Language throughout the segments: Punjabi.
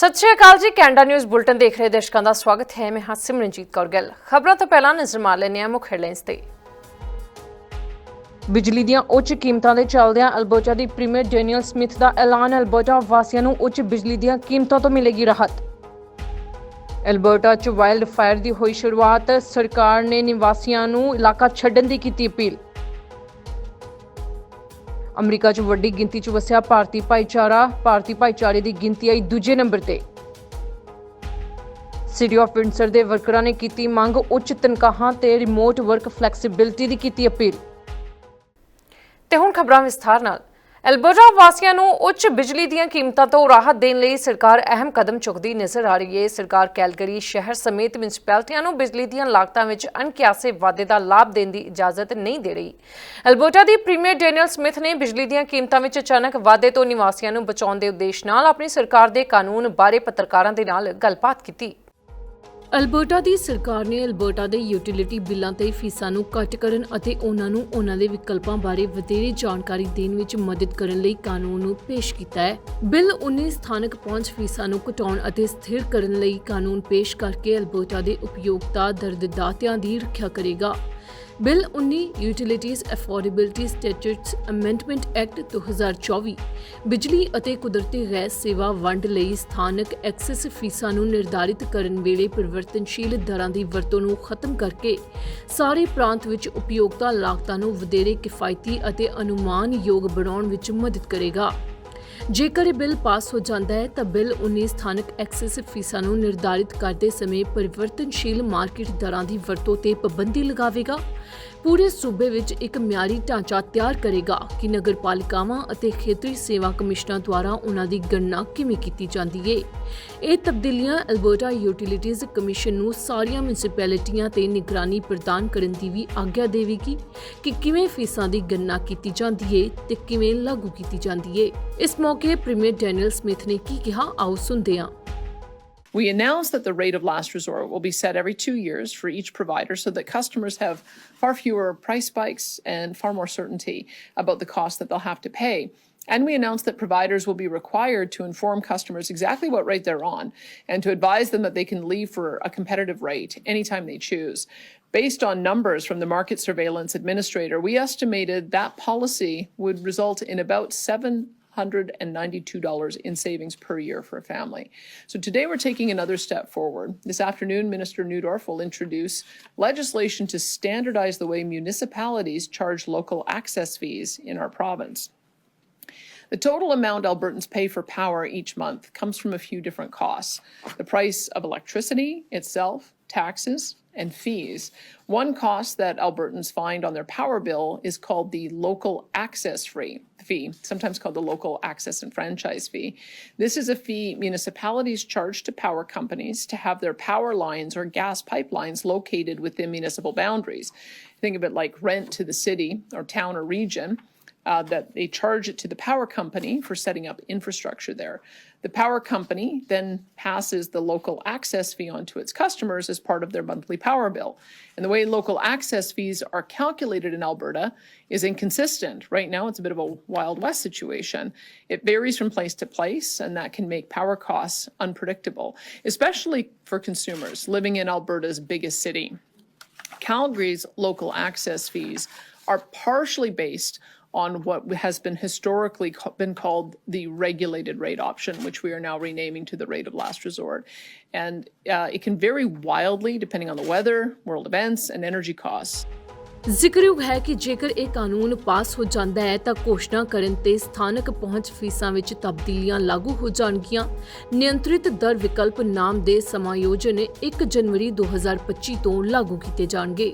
ਸਤਿ ਸ਼੍ਰੀ ਅਕਾਲ ਜੀ, ਕੈਨੇਡਾ ਨਿਊਜ਼ ਬੁਲਟਨ ਦੇਖ ਰਹੇ ਦਰਸ਼ਕਾਂ ਦਾ ਸਵਾਗਤ ਹੈ। ਮੈਂ ਹਾਂ ਸਿਮਰਨਜੀਤ ਕੌਰ ਗਿੱਲ। ਖਬਰਾਂ ਤੋਂ ਪਹਿਲਾਂ ਨਜ਼ਰ ਮਾਰ ਲੈਂਦੇ ਹਾਂ ਮੁੱਖ ਹੈਡਲਾਈਨਸ ਤੇ। ਬਿਜਲੀ ਦੀਆਂ ਉੱਚ ਕੀਮਤਾਂ ਦੇ ਚੱਲਦਿਆਂ ਅਲਬਰਟਾ ਦੀ ਪ੍ਰੀਮੀਅਰ ਡੈਨੀਅਲ ਸਮਿਥ ਦਾ ਐਲਾਨ, ਅਲਬਰਟਾ ਵਾਸੀਆਂ ਨੂੰ ਉੱਚ ਬਿਜਲੀ ਦੀਆਂ ਕੀਮਤਾਂ ਤੋਂ ਮਿਲੇਗੀ ਰਾਹਤ। ਅਲਬਰਟਾ 'ਚ ਵਾਈਲਡ ਫਾਇਰ ਦੀ ਹੋਈ ਸ਼ੁਰੂਆਤ, ਸਰਕਾਰ ਨੇ ਨਿਵਾਸੀਆਂ ਨੂੰ ਇਲਾਕਾ ਛੱਡਣ ਦੀ ਕੀਤੀ ਅਪੀਲ। ਅਮਰੀਕਾ 'ਚ ਵੱਡੀ ਗਿਣਤੀ 'ਚ ਵਸਿਆ ਭਾਰਤੀ ਭਾਈਚਾਰਾ, ਭਾਰਤੀ ਭਾਈਚਾਰੇ ਦੀ ਗਿਣਤੀ ਆਈ ਦੂਜੇ ਨੰਬਰ ਤੇ। ਸਿਟੀ ਆਫ ਵਿੰਡਸਰ ਦੇ ਵਰਕਰਾਂ ਨੇ ਕੀਤੀ ਮੰਗ, ਉੱਚ ਤਨਖਾਹਾਂ ਤੇ ਰਿਮੋਟ ਵਰਕ ਫਲੈਕਸੀਬਿਲਟੀ ਦੀ ਕੀਤੀ ਅਪੀਲ। ਤੇ ਹੁਣ ਖਬਰਾਂ ਵਿਸਥਾਰ ਨਾਲ। ਐਲਬਰਟਾ ਵਾਸੀਆਂ ਨੂੰ ਉੱਚ ਬਿਜਲੀ ਦੀਆਂ ਕੀਮਤਾਂ ਤੋਂ ਰਾਹਤ ਦੇਣ ਲਈ ਸਰਕਾਰ ਅਹਿਮ ਕਦਮ ਚੁੱਕਦੀ ਨਜ਼ਰ ਆ ਰਹੀ ਹੈ। ਸਰਕਾਰ ਕੈਲਗਰੀ ਸ਼ਹਿਰ ਸਮੇਤ ਮਿਊਨਿਸਪੈਲਿਟੀਆਂ ਨੂੰ ਬਿਜਲੀ ਦੀਆਂ ਲਾਗਤਾਂ ਵਿੱਚ ਅਣਕਿਆਸੇ ਵਾਧੇ ਦਾ ਲਾਭ ਦੇਣ ਦੀ ਇਜਾਜ਼ਤ ਨਹੀਂ ਦੇ ਰਹੀ। ਐਲਬਰਟਾ ਦੀ ਪ੍ਰੀਮੀਅਰ ਡੈਨੀਅਲ ਸਮਿਥ ਨੇ ਬਿਜਲੀ ਦੀਆਂ ਕੀਮਤਾਂ ਵਿੱਚ ਅਚਾਨਕ ਵਾਧੇ ਤੋਂ ਨਿਵਾਸੀਆਂ ਨੂੰ ਬਚਾਉਣ ਦੇ ਉਦੇਸ਼ ਨਾਲ ਆਪਣੀ ਸਰਕਾਰ ਦੇ ਕਾਨੂੰਨ ਬਾਰੇ ਪੱਤਰਕਾਰਾਂ ਦੇ ਨਾਲ ਗੱਲਬਾਤ ਕੀਤੀ। ਅਲਬਰਟਾ ਦੀ ਸਰਕਾਰ ਨੇ ਅਲਬਰਟਾ ਦੇ ਯੂਟਿਲਿਟੀ ਬਿੱਲਾਂ ਤੇ ਫੀਸਾਂ ਨੂੰ ਘੱਟ ਕਰਨ ਅਤੇ ਉਹਨਾਂ ਨੂੰ ਉਹਨਾਂ ਦੇ ਵਿਕਲਪਾਂ ਬਾਰੇ ਵਧੇਰੇ ਜਾਣਕਾਰੀ ਦੇਣ ਵਿੱਚ ਮਦਦ ਕਰਨ ਲਈ ਕਾਨੂੰਨ ਨੂੰ ਪੇਸ਼ ਕੀਤਾ ਹੈ। ਬਿੱਲ 19 ਸਥਾਨਕ ਪਹੁੰਚ ਫੀਸਾਂ ਨੂੰ ਘਟਾਉਣ ਅਤੇ ਸਥਿਰ ਕਰਨ ਲਈ ਕਾਨੂੰਨ ਪੇਸ਼ ਕਰਕੇ ਅਲਬਰਟਾ ਦੇ ਉਪਯੋਗਤਾ ਦਰਦਦਾਤਿਆਂ ਦੀ ਰੱਖਿਆ ਕਰੇਗਾ। Bill 19 Utilities Affordability Statutes Amendment Act 2024 ਬਿਜਲੀ ਅਤੇ ਕੁਦਰਤੀ ਗੈਸ ਸੇਵਾ ਵੰਡ ਲਈ ਸਥਾਨਕ ਐਕਸੈਸ ਫੀਸਾਂ ਨੂੰ ਨਿਰਧਾਰਿਤ ਕਰਨ ਵੇਲੇ ਪਰਿਵਰਤਨਸ਼ੀਲ ਦਰਾਂ ਦੀ ਵਰਤੋਂ ਨੂੰ ਖਤਮ ਕਰਕੇ ਸਾਰੇ ਪ੍ਰਾਂਤ ਵਿੱਚ ਉਪਯੋਗਤਾ ਲਾਗਤਾਂ ਨੂੰ ਵਧੇਰੇ ਕਿਫਾਇਤੀ ਅਤੇ ਅਨੁਮਾਨਯੋਗ ਬਣਾਉਣ ਵਿੱਚ ਮਦਦ ਕਰੇਗਾ। ਜੇਕਰ ਇਹ ਬਿੱਲ ਪਾਸ ਹੋ ਜਾਂਦਾ ਹੈ, ਤਾਂ ਬਿੱਲ 19 ਸਥਾਨਕ ਐਕਸੈਸ ਫੀਸਾਂ ਨੂੰ ਨਿਰਧਾਰਿਤ ਕਰਦੇ ਸਮੇਂ ਪਰਿਵਰਤਨਸ਼ੀਲ ਮਾਰਕੀਟ ਦਰਾਂ ਦੀ ਵਰਤੋਂ ਤੇ ਪਾਬੰਦੀ ਲਗਾਵੇਗਾ। ਪੂਰੇ ਸੂਬੇ ਵਿੱਚ ਇੱਕ ਮਿਆਰੀ ਢਾਂਚਾ ਤਿਆਰ ਕਰੇਗਾ ਕਿ ਨਗਰਪਾਲਿਕਾਵਾਂ ਅਤੇ ਖੇਤਰੀ ਸੇਵਾ ਕਮਿਸ਼ਨਾਂ ਦੁਆਰਾ ਉਹਨਾਂ ਦੀ ਗਣਨਾ ਕਿਵੇਂ ਕੀਤੀ ਜਾਂਦੀ ਹੈ ਇਹ ਤਬਦੀਲੀਆਂ ਅਲਬਰਟਾ ਯੂਟਿਲਿਟੀਜ਼ ਕਮਿਸ਼ਨ ਨੂੰ ਸਾਰੀਆਂ ਮਿਊਨਿਸਪੈਲਿਟੀਆਂ ਤੇ ਨਿਗਰਾਨੀ ਪ੍ਰਦਾਨ ਕਰਨ ਦੀ ਵੀ ਆਗਿਆ ਦੇਵੇਗੀ ਕਿ ਕਿਵੇਂ ਫੀਸਾਂ ਦੀ ਗਣਨਾ ਕੀਤੀ ਜਾਂਦੀ ਹੈ ਤੇ ਕਿਵੇਂ ਲਾਗੂ ਕੀਤੀ ਜਾਂਦੀ ਹੈ ਇਸ ਮੌਕੇ ਪ੍ਰੀਮੀਅਰ ਡੈਨੀਅਲ ਸਮਿਥ ਨੇ ਕੀ ਕਿਹਾ, ਆਓ ਸੁਣਦੇ ਹਾਂ। We announced that the rate of last resort will be set every two years for each provider so that customers have far fewer price spikes and far more certainty about the cost that they'll have to pay. And we announced that providers will be required to inform customers exactly what rate they're on and to advise them that they can leave for a competitive rate anytime they choose. Based on numbers from the Market Surveillance Administrator, we estimated that policy would result in about seven $192 in savings per year for a family. So today we're taking another step forward. This afternoon, Minister Newdorf will introduce legislation to standardize the way municipalities charge local access fees in our province. The total amount Albertans pay for power each month comes from a few different costs. The price of electricity itself, taxes, and fees. One cost that Albertans find on their power bill is called the local access fee, fee, sometimes called the local access and franchise fee. This is a fee municipalities charge to power companies to have their power lines or gas pipelines located within municipal boundaries. Think of it like rent to the city or town or region uh, that they charge it to the power company for setting up infrastructure there. The power company then passes the local access fee on to its customers as part of their monthly power bill. And the way local access fees are calculated in Alberta is inconsistent. Right now, it's a bit of a Wild West situation. It varies from place to place, and that can make power costs unpredictable, especially for consumers living in Alberta's biggest city. Calgary's local access fees are partially based on what has been historically ca- been called the regulated rate option, which we are now renaming to the rate of last resort. And uh, it can vary wildly depending on the weather, world events, and energy costs. ਜ਼ਿਕਰਯੋਗ ਹੈ ਕਿ ਜੇਕਰ ਇਹ ਕਾਨੂੰਨ ਪਾਸ ਹੋ ਜਾਂਦਾ ਹੈ ਤਾਂ ਘੋਸ਼ਣਾ ਕਰਨ ਤੇ ਸਥਾਨਕ ਪਹੁੰਚ ਫੀਸਾਂ ਵਿੱਚ ਤਬਦੀਲੀਆਂ ਲਾਗੂ ਹੋ ਜਾਣਗੀਆਂ ਨਿਯੰਤਰਿਤ ਦਰ ਵਿਕਲਪ ਨਾਮ ਦੇ ਸਮਾਯੋਜਨ 1 ਜਨਵਰੀ 2025 ਤੋਂ ਲਾਗੂ ਕੀਤੇ ਜਾਣਗੇ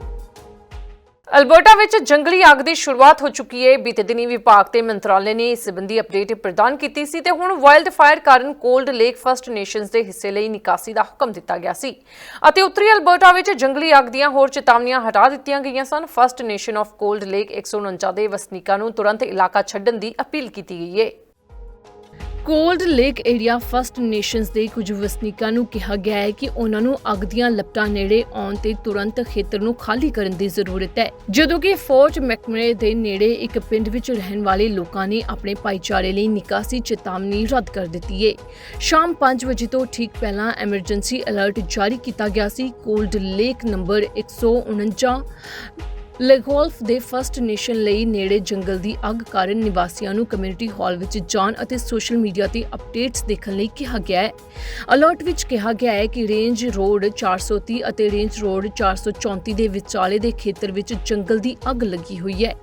ਅਲਬਰਟਾ ਵਿੱਚ ਜੰਗਲੀ ਅੱਗ ਦੀ ਸ਼ੁਰੂਆਤ ਹੋ ਚੁੱਕੀ ਹੈ। ਬੀਤੇ ਦਿਨੀ ਵਿਭਾਗ ਤੇ ਮੰਤਰਾਲੇ ਨੇ ਇਸ ਸੰਬੰਧੀ ਅਪਡੇਟ ਪ੍ਰਦਾਨ ਕੀਤੀ ਸੀ ਤੇ ਹੁਣ ਵਾਈਲਡ ਫਾਇਰ ਕਾਰਨ ਕੋਲਡ ਲੇਕ ਫਸਟ ਨੇਸ਼ਨਸ ਦੇ ਹਿੱਸੇ ਲਈ ਨਿਕਾਸੀ ਦਾ ਹੁਕਮ ਦਿੱਤਾ ਗਿਆ ਸੀ। ਅਤੇ ਉੱਤਰੀ ਅਲਬਰਟਾ ਵਿੱਚ ਜੰਗਲੀ ਅੱਗ ਦੀਆਂ ਹੋਰ ਚੇਤਾਵਨੀਆਂ ਹਟਾ ਦਿੱਤੀਆਂ ਗਈਆਂ ਸਨ। First Nation of Cold Lake 149 ਦੇ ਵਸਨੀਕਾਂ ਨੂੰ ਤੁਰੰਤ ਇਲਾਕਾ ਛੱਡਣ ਦੀ ਅਪੀਲ ਕੀਤੀ ਗਈ ਹੈ। Cold Lake area First Nations ਦੇ ਕੁਝ ਵਸਨੀਕਾਂ ਨੂੰ ਕਿਹਾ ਗਿਆ ਹੈ ਕਿ ਉਹਨਾਂ ਨੂੰ ਅੱਗ ਦੀਆਂ ਲਪਟਾਂ ਨੇੜੇ ਆਉਣ ਤੇ ਤੁਰੰਤ ਖੇਤਰ ਨੂੰ ਖਾਲੀ ਕਰਨ ਦੀ ਜ਼ਰੂਰਤ ਹੈ। ਜਦੋਂ ਕਿ ਫੋਰਟ ਮੈਕਮਰੇ ਦੇ ਨੇੜੇ ਇੱਕ ਪਿੰਡ ਵਿੱਚ ਰਹਿਣ ਵਾਲੇ ਲੋਕਾਂ ਨੇ ਆਪਣੇ ਭਾਈਚਾਰੇ ਲਈ ਨਿਕਾਸੀ ਚੇਤਾਵਨੀ ਰੱਦ ਕਰ ਦਿੱਤੀ ਹੈ। ਸ਼ਾਮ 5 ਵਜੇ ਤੋਂ ਠੀਕ ਪਹਿਲਾਂ ਐਮਰਜੈਂਸੀ ਅਲਰਟ ਜਾਰੀ ਕੀਤਾ ਗਿਆ ਸੀ। Cold Lake number 149 Le Goff ਦੇ ਫਸਟ ਨੇਸ਼ਨ ਲਈ ਨੇੜੇ ਜੰਗਲ ਦੀ ਅੱਗ ਕਾਰਨ ਨਿਵਾਸੀਆਂ ਨੂੰ ਕਮਿਊਨਿਟੀ ਹਾਲ ਵਿੱਚ ਜਾਣ ਅਤੇ ਸੋਸ਼ਲ ਮੀਡੀਆ ਤੇ ਅਪਡੇਟਸ ਦੇਖਣ ਲਈ ਕਿਹਾ ਗਿਆ ਹੈ। ਅਲਰਟ ਵਿੱਚ ਕਿਹਾ ਗਿਆ ਹੈ ਕਿ ਰੇਂਜ ਰੋਡ 430 ਅਤੇ ਰੇਂਜ ਰੋਡ 434 ਦੇ ਵਿਚਾਲੇ ਦੇ ਖੇਤਰ ਵਿੱਚ ਜੰਗਲ ਦੀ ਅੱਗ ਲੱਗੀ ਹੋਈ ਹੈ।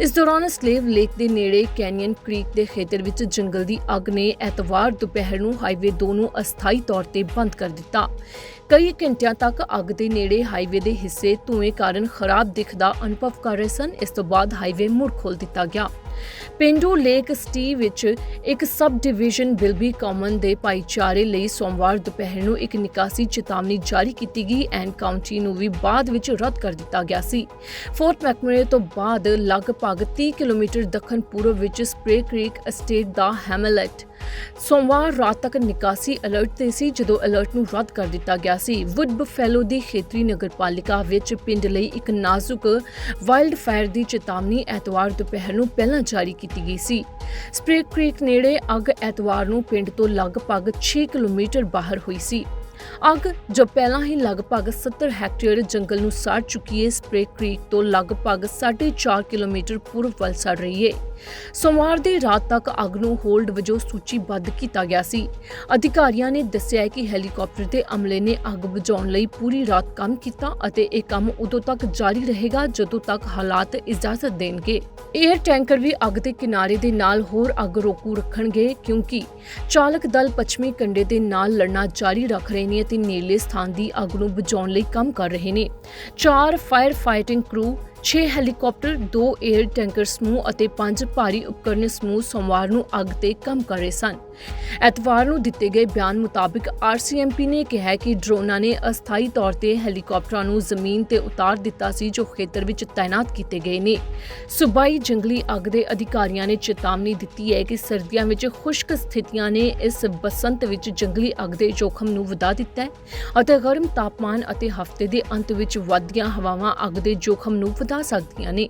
ਇਸ ਦੌਰਾਨ ਸਲੇਵ ਲੇਕ ਦੇ ਨੇੜੇ ਕੈਨੀਅਨ ਕ੍ਰੀਕ ਦੇ ਖੇਤਰ ਵਿੱਚ ਜੰਗਲ ਦੀ ਅੱਗ ਨੇ ਐਤਵਾਰ ਦੁਪਹਿਰ ਨੂੰ ਹਾਈਵੇ 2 ਨੂੰ ਅਸਥਾਈ ਤੌਰ ਤੇ ਬੰਦ ਕਰ ਦਿੱਤਾ। ਕਈ ਘੰਟਿਆਂ ਤੱਕ ਅੱਗ ਦੇ ਨੇੜੇ ਹਾਈਵੇ ਦੇ ਹਿੱਸੇ ਧੂਏ ਕਾਰਨ ਖਰਾਬ ਦਿੱਖ ਦਾ ਅਨੁਭਵ ਕਰ ਰਹੇ ਸਨ। ਇਸ ਤੋਂ ਬਾਅਦ ਹਾਈਵੇ ਮੁੜ ਖੋਲ ਦਿੱਤਾ ਗਿਆ। ਪਿੰਡੂ ਲੇਕ ਸਟੀ ਵਿੱਚ ਇੱਕ ਸਬ ਡਿਵੀਜ਼ਨ ਬਿਲਬੀ ਕਾਮਨ ਦੇ ਭਾਈਚਾਰੇ ਲਈ ਸੋਮਵਾਰ ਦੁਪਹਿਰ ਨੂੰ ਇੱਕ ਨਿਕਾਸੀ ਚੇਤਾਵਨੀ ਜਾਰੀ ਕੀਤੀ ਗਈ ਐਂਡ ਕਾਉਂਟੀ ਨੂੰ ਵੀ ਬਾਅਦ ਵਿੱਚ ਰੱਦ ਕਰ ਦਿੱਤਾ ਗਿਆ ਸੀ। ਫੋਰਟ ਮੈਕਮਰੇ ਤੋਂ ਬਾਅਦ ਲਗਭਗ 30 ਕਿਲੋਮੀਟਰ ਦੱਖਣ ਪੂਰਬ ਵਿੱਚ ਸਪਰੇ ਕ੍ਰੀਕ ਅਸਟੇਟ ਦਾ ਹੈਮਲਟ ਸੋਮਵਾਰ ਰਾਤ ਤੱਕ ਨਿਕਾਸੀ ਅਲਰਟ ਤੇ ਸੀ, ਜਦੋਂ ਅਲਰਟ ਨੂੰ ਰੱਦ ਕਰ ਦਿੱਤਾ ਗਿਆ ਸੀ। ਵੁੱਡ ਬਫੈਲੋ ਦੀ ਖੇਤਰੀ ਨਗਰਪਾਲਿਕਾ ਵਿੱਚ ਪਿੰਡ ਲਈ ਇੱਕ ਨਾਜ਼ੁਕ ਵਾਈਲਡ ਫਾਇਰ ਦੀ ਚੇਤਾਵਨੀ ਐਤਵਾਰ ਦੁਪਹਿਰ ਨੂੰ ਪਹਿਲਾਂ ਜਾਰੀ ਕੀਤੀ ਗਈ ਸੀ। ਸਪਰੇ ਕ੍ਰੀਕ ਨੇੜੇ ਅੱਗ ਐਤਵਾਰ ਨੂੰ ਪਿੰਡ ਤੋਂ ਲਗਭਗ 6 ਕਿਲੋਮੀਟਰ ਬਾਹਰ ਹੋਈ ਸੀ। ਅੱਗ ਜੋ ਪਹਿਲਾਂ ਹੀ ਲਗਭਗ 70 ਹੈਕਟੇਅਰ ਜੰਗਲ ਨੂੰ ਸਾੜ ਚੁੱਕੀ ਹੈ ਸਪਰੇ ਕ੍ਰੀਕ ਤੋਂ ਲਗਭਗ 4.5 ਕਿਲੋਮੀਟਰ ਪੂਰਬ ਵੱਲ ਸੜ ਰਹੀ ਹੈ ਸੋਮਵਾਰ ਦੀ ਰਾਤ ਤੱਕ ਅੱਗ ਨੂੰ ਹੋਲਡ ਵਜੋਂ ਸੂਚੀਬੱਧ ਕੀਤਾ ਗਿਆ ਸੀ। ਅਧਿਕਾਰੀਆਂ ਨੇ ਦੱਸਿਆ ਕਿ ਹੈਲੀਕਾਪਟਰ ਦੇ ਅਮਲੇ ਨੇ ਅੱਗ ਬੁਝਾਉਣ ਲਈ ਪੂਰੀ ਰਾਤ ਕੰਮ ਕੀਤਾ ਅਤੇ ਇਹ ਕੰਮ ਉਦੋਂ ਤੱਕ ਜਾਰੀ ਰਹੇਗਾ ਜਦੋਂ ਤੱਕ ਹਾਲਾਤ ਇਜਾਜ਼ਤ ਦੇਣਗੇ। 에ਅਰ ਟੈਂਕਰ ਵੀ ਅੱਗ ਦੇ ਕਿਨਾਰੇ ਦੇ ਨਾਲ ਹੋਰ ਅੱਗ ਰੋਕੂ ਰੱਖਣਗੇ ਕਿਉਂਕਿ ਚਾਲਕ ਦਲ ਪੱਛਮੀ ਕੰਢੇ ਦੇ ਨਾਲ ਲੜਨਾ ਜਾਰੀ ਰੱਖ ਰਹੇ ਨੇ ਅਤੇ ਨੇੜਲੇ ਸਥਾਨ ਦੀ ਅੱਗ ਨੂੰ ਬੁਝਾਉਣ ਲਈ ਕੰਮ ਕਰ ਰਹੇ ਨੇ। ਚਾਰ ਫਾਇਰ ਫਾਈਟਿੰਗ ਕਰੂ 6 ਹੈਲੀਕਾਪਟਰ 2 에ਅਰ ਟੈਂਕਰ ਸਮੂਹ ਅਤੇ 5 ਭਾਰੀ ਉਪਕਰਨ ਸਮੂਹ ਸੋਮਵਾਰ ਨੂੰ ਅੱਗ ਤੇ ਕੰਮ ਕਰ ਰਹੇ ਸਨ। ਐਤਵਾਰ ਨੂੰ ਦਿੱਤੇ ਗਏ ਬਿਆਨ ਮੁਤਾਬਕ ਆਰਸੀਐਮਪੀ ਨੇ ਕਿਹਾ ਕਿ ਡਰੋਨਾਂ ਨੇ ਅਸਥਾਈ ਤੌਰ ਤੇ ਹੈਲੀਕਾਪਟਰਾਂ ਨੂੰ ਜ਼ਮੀਨ ਤੇ ਉਤਾਰ ਦਿੱਤਾ ਸੀ, ਜੋ ਖੇਤਰ ਵਿੱਚ ਤਾਇਨਾਤ ਕੀਤੇ ਗਏ ਨੇ। ਸੁਬਾਈ ਜੰਗਲੀ ਅੱਗ ਦੇ ਅਧਿਕਾਰੀਆਂ ਨੇ ਚੇਤਾਵਨੀ ਦਿੱਤੀ ਹੈ ਕਿ ਸਰਦੀਆਂ ਵਿੱਚ ਖੁਸ਼ਕ ਸਥਿਤੀਆਂ ਨੇ ਇਸ ਬਸੰਤ ਵਿੱਚ ਜੰਗਲੀ ਅੱਗ ਦੇ ਜੋਖਮ ਨੂੰ ਵਧਾ ਦਿੱਤਾ ਹੈ ਅਤੇ ਗਰਮ ਤਾਪਮਾਨ ਅਤੇ ਹਫ਼ਤੇ ਦੇ ਅੰਤ ਵਿੱਚ ਵਧਦੀਆਂ ਹਵਾਵਾਂ ਅੱਗ ਦੇ ਜੋਖਮ ਨੂੰ ਵਧਾ ਸਕਦੀਆਂ ਨੇ।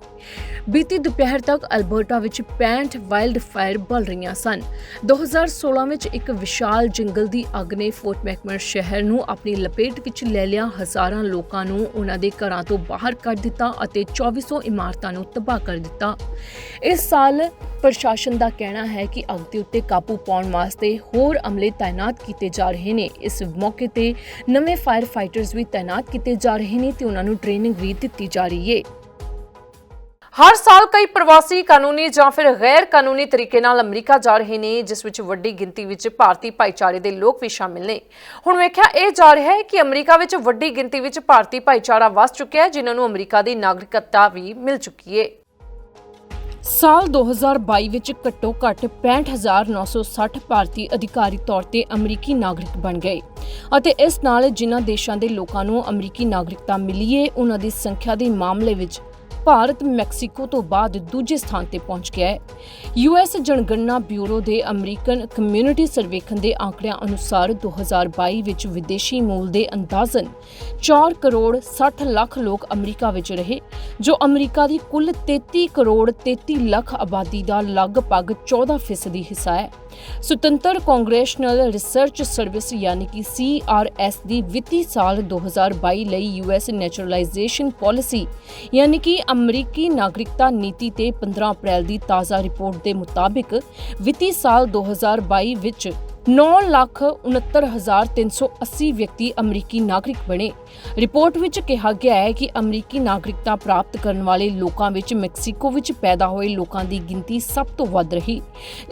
ਬੀਤੀ ਦੁਪਹਿਰ ਤੱਕ ਅਲਬਰਟਾ ਵਿੱਚ 65 ਵਾਈਲਡ ਫਾਇਰ ਬਲ ਰਹੀਆਂ ਸਨ। 2016 ਵਿੱਚ ਇੱਕ ਵਿਸ਼ਾਲ ਜੰਗਲ ਦੀ ਅੱਗ ਨੇ ਫੋਰਟ ਮੈਕਮਰ ਸ਼ਹਿਰ ਨੂੰ ਆਪਣੀ ਲਪੇਟ ਵਿੱਚ ਲੈ ਲਿਆ। ਹਜ਼ਾਰਾਂ ਲੋਕਾਂ ਨੂੰ ਉਹਨਾਂ ਦੇ ਘਰਾਂ ਤੋਂ ਬਾਹਰ ਕੱਢ ਦਿੱਤਾ ਅਤੇ 2400 ਇਮਾਰਤਾਂ ਨੂੰ ਤਬਾਹ ਕਰ ਦਿੱਤਾ। ਇਸ ਸਾਲ ਪ੍ਰਸ਼ਾਸਨ ਦਾ ਕਹਿਣਾ ਹੈ ਕਿ ਅੱਗ ਦੇ ਉੱਤੇ ਕਾਬੂ ਪਾਉਣ ਵਾਸਤੇ ਹੋਰ ਅਮਲੇ ਤਾਇਨਾਤ ਕੀਤੇ ਜਾ ਰਹੇ ਨੇ। ਇਸ ਮੌਕੇ ਤੇ ਨਵੇਂ ਫਾਇਰ ਫਾਈਟਰਸ ਵੀ ਤਾਇਨਾਤ ਕੀਤੇ ਜਾ ਰਹੇ ਨੇ ਤੇ ਉਹਨਾਂ ਨੂੰ ਟ੍ਰੇਨਿੰਗ ਵੀ ਦਿੱਤੀ ਜਾ ਰਹੀ ਹੈ ਹਰ ਸਾਲ ਕਈ ਪ੍ਰਵਾਸੀ ਕਾਨੂੰਨੀ ਜਾਂ ਫਿਰ ਗੈਰ ਕਾਨੂੰਨੀ ਤਰੀਕੇ ਨਾਲ ਅਮਰੀਕਾ ਜਾ ਰਹੇ ਨੇ, ਜਿਸ ਵਿੱਚ ਵੱਡੀ ਗਿਣਤੀ ਵਿੱਚ ਭਾਰਤੀ ਭਾਈਚਾਰੇ ਦੇ ਲੋਕ ਵੀ ਸ਼ਾਮਿਲ ਨੇ। ਹੁਣ ਵੇਖਿਆ ਇਹ ਜਾ ਰਿਹਾ ਹੈ ਕਿ ਅਮਰੀਕਾ ਵਿੱਚ ਵੱਡੀ ਗਿਣਤੀ ਵਿੱਚ ਭਾਰਤੀ ਭਾਈਚਾਰਾ ਵਸ ਚੁੱਕਿਆ ਹੈ, ਜਿਨ੍ਹਾਂ ਨੂੰ ਅਮਰੀਕਾ ਦੀ ਨਾਗਰਿਕਤਾ ਵੀ ਮਿਲ ਚੁੱਕੀ ਹੈ। ਸਾਲ 2022 ਵਿੱਚ ਘੱਟੋ ਘੱਟ 65960 ਭਾਰਤੀ ਅਧਿਕਾਰੀ ਤੌਰ ਤੇ ਅਮਰੀਕੀ ਨਾਗਰਿਕ ਬਣ ਗਏ। ਅਤੇ ਇਸ ਨਾਲ ਜਿਨ੍ਹਾਂ ਦੇਸ਼ਾਂ ਦੇ ਲੋਕਾਂ ਨੂੰ ਅਮਰੀਕੀ ਨਾਗਰਿਕਤਾ ਮਿਲੀ ਹੈ, ਉਹਨਾਂ ਦੀ ਸੰਖਿਆ ਦੇ ਮਾਮਲੇ ਵਿੱਚ ਭਾਰਤ ਮੈਕਸੀਕੋ ਤੋਂ ਬਾਅਦ ਦੂਜੇ ਸਥਾਨ ਤੇ ਪਹੁੰਚ ਗਿਆ ਹੈ। ਯੂਐਸ ਜਨਗਣਨਾ ਬਿਊਰੋ ਦੇ ਅਮਰੀਕਨ ਕਮਿਊਨਿਟੀ ਸਰਵੇਖਣ ਦੇ ਆંકੜਿਆਂ ਅਨੁਸਾਰ 2022 ਵਿੱਚ ਵਿਦੇਸ਼ੀ ਮੂਲ ਦੇ ਅੰਦਾਜ਼ਨ 4 ਕਰੋੜ 60 ਲੱਖ ਲੋਕ ਅਮਰੀਕਾ ਵਿੱਚ ਰਹੇ, ਜੋ ਅਮਰੀਕਾ ਦੀ ਕੁੱਲ 33 ਕਰੋੜ 33 ਲੱਖ ਆਬਾਦੀ ਦਾ ਲਗਭਗ 14% ਹਿੱਸਾ ਹੈ। ਸੁਤੰਤਰ ਕਾਂਗਰੈਸ਼ਨਲ ਰਿਸਰਚ ਸਰਵਿਸ ਯਾਨੀ ਕਿ CRS ਦੀ ਵਿੱਤੀ ਸਾਲ 2022 ਲਈ ਯੂਐਸ ਨੈਚੁਰਲਾਈਜੇਸ਼ਨ ਪਾਲਿਸੀ ਯਾਨੀ ਕਿ ਅਮਰੀਕੀ ਨਾਗਰਿਕਤਾ ਨੀਤੀ ਤੇ 15 ਅਪ੍ਰੈਲ ਦੀ ਤਾਜ਼ਾ ਰਿਪੋਰਟ ਦੇ ਮੁਤਾਬਿਕ ਵਿੱਤੀ ਸਾਲ 2022 ਵਿੱਚ 969380 ਵਿਅਕਤੀ ਅਮਰੀਕੀ ਨਾਗਰਿਕ ਬਣੇ। ਰਿਪੋਰਟ ਵਿੱਚ ਕਿਹਾ ਗਿਆ ਹੈ ਕਿ ਅਮਰੀਕੀ ਨਾਗਰਿਕਤਾ ਪ੍ਰਾਪਤ ਕਰਨ ਵਾਲੇ ਲੋਕਾਂ ਵਿੱਚ ਮੈਕਸੀਕੋ ਵਿੱਚ ਪੈਦਾ ਹੋਏ ਲੋਕਾਂ ਦੀ ਗਿਣਤੀ ਸਭ ਤੋਂ ਵੱਧ ਰਹੀ।